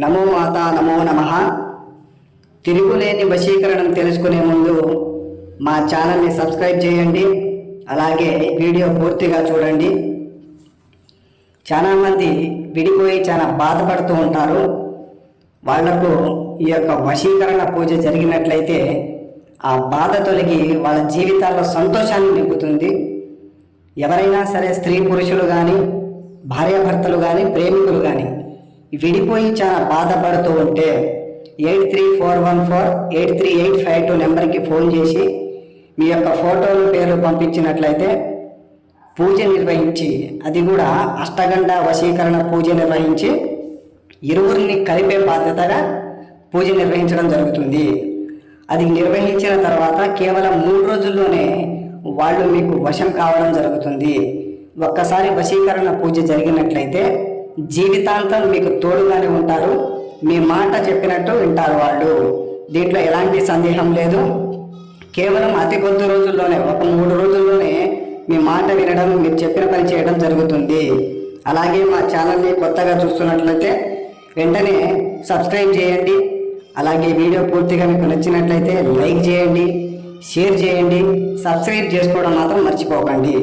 నమో మాత నమో నమ. తిరుగులేని వశీకరణం తెలుసుకునే ముందు మా ఛానల్ని సబ్స్క్రైబ్ చేయండి. అలాగే వీడియో పూర్తిగా చూడండి. చాలామంది విడిపోయి చాలా బాధపడుతూ ఉంటారు. వాళ్ళకు ఈ యొక్క వశీకరణ పూజ జరిగినట్లయితే ఆ బాధ తొలగి వాళ్ళ జీవితాల్లో సంతోషాన్ని నింపుతుంది. ఎవరైనా సరే స్త్రీ పురుషులు కానీ భార్యాభర్తలు కానీ ప్రేమికులు కానీ విడిపోయి చాలా బాధపడుతూ ఉంటే eight three four one four eight three eight five two నెంబర్కి ఫోన్ చేసి మీ యొక్క ఫోటోలు పేర్లు పంపించినట్లయితే పూజ నిర్వహించి అది కూడా అష్టగండ వశీకరణ పూజ నిర్వహించి ఇరువురిని కలిపే బాధ్యతగా పూజ నిర్వహించడం జరుగుతుంది. అది నిర్వహించిన తర్వాత కేవలం మూడు రోజుల్లోనే వాళ్ళు మీకు వశం కావడం జరుగుతుంది. ఒక్కసారి వశీకరణ పూజ జరిగినట్లయితే జీవితాంతం మీకు తోడుగానే ఉంటారు. మీ మాట చెప్పినట్టు వింటారు వాళ్ళు. దీంట్లో ఎలాంటి సందేహం లేదు. కేవలం అతి కొద్ది రోజుల్లోనే ఒక మూడు రోజుల్లోనే మీ మాట వినడం మీరు చెప్పిన పని చేయడం జరుగుతుంది. అలాగే మా ఛానల్ని కొత్తగా చూస్తున్నట్లయితే వెంటనే సబ్స్క్రైబ్ చేయండి. అలాగే వీడియో పూర్తిగా మీకు నచ్చినట్లయితే లైక్ చేయండి షేర్ చేయండి సబ్స్క్రైబ్ చేసుకోవడం మాత్రం మర్చిపోకండి.